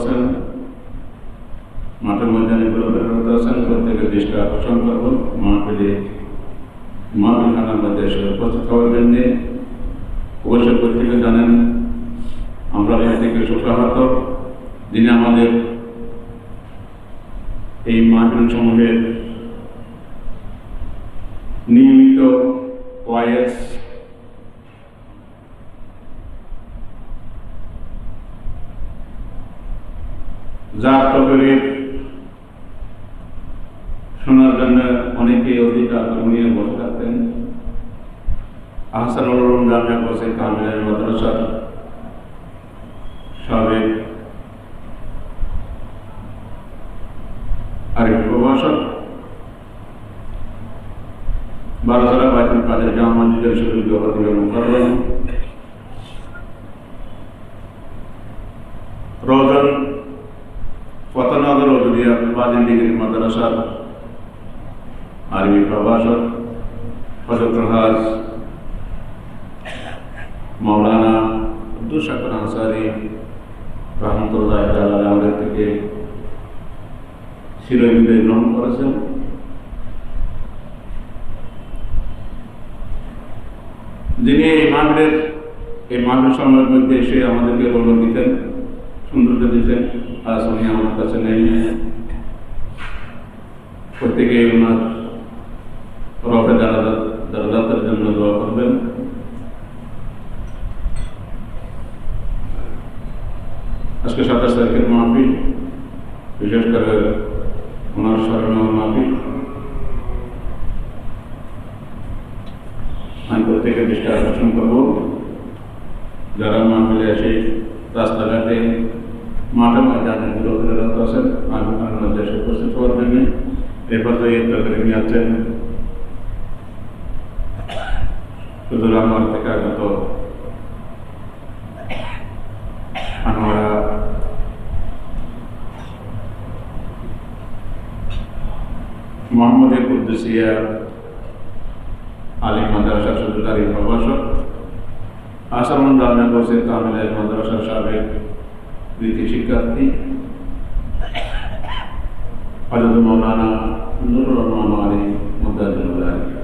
আছেন মাঠের ময়দানে আছেন প্রত্যেকের দৃষ্টি আকর্ষণ করব। মাহফিলে মা খানার মধ্যে উপস্থিত হওয়ার জন্যে অবশ্যই প্রত্যেকে জানেন। আমরা প্রত্যেকে সুপ্রভাত যিনি আমাদের এই মাহফিল সমূহের যার তকরির শোনার জন্য অনেকে অধিকার নিয়ে বসে থাকতেন। আহসানুল বসে কামিলের মাদ্রাসার সাবেক আরেক প্রভাষক বাইতুল কাদের ফতনগর ওদুরিয়া বাদিন ডিগ্রি মাদ্রাসার আরবি প্রভাষক হজরত হাজ মৌলানা আব্দুল শাকর আনসারি রহমতুল্লাহ থেকে শিরোবিদায় গ্রহণ করেছেন। যিনি এই মাহবিলের এই মাহবিল সময়ের মধ্যে এসে আমাদেরকে রোল দিতেন। সৌন্দর্য দিতেন আজ উনি আমার কাছে নেই প্রত্যেকে ওনার রফে দারাদাতের জন্য দোয়া করবেন আজকে সাতাশ তারিখের মাহফিল বিশেষ করে ওনার স্মরণীয় মাহফিল আমি প্রত্যেকের দৃষ্টি আকর্ষণ করব যারা মাহফিলে এসে রাস্তাঘাটে মাঠে ময়দানে আছেন মাহফিলের মধ্যে এসে উপস্থিত হওয়ার জন্য তো এই তরকারি নিয়ে আছেন শুধু আমার থেকে আগত। আমরা মোহাম্মদ কুদ্দুসিয়া আলী মাদ্রাসা সরকারি প্রভাষক আসামন জামিয়া বসে তামিলের মাদ্রাসার সাবেক بکشی کرتے ہیں حضرت مولانا نور الرحمان علیہ مدد اللہ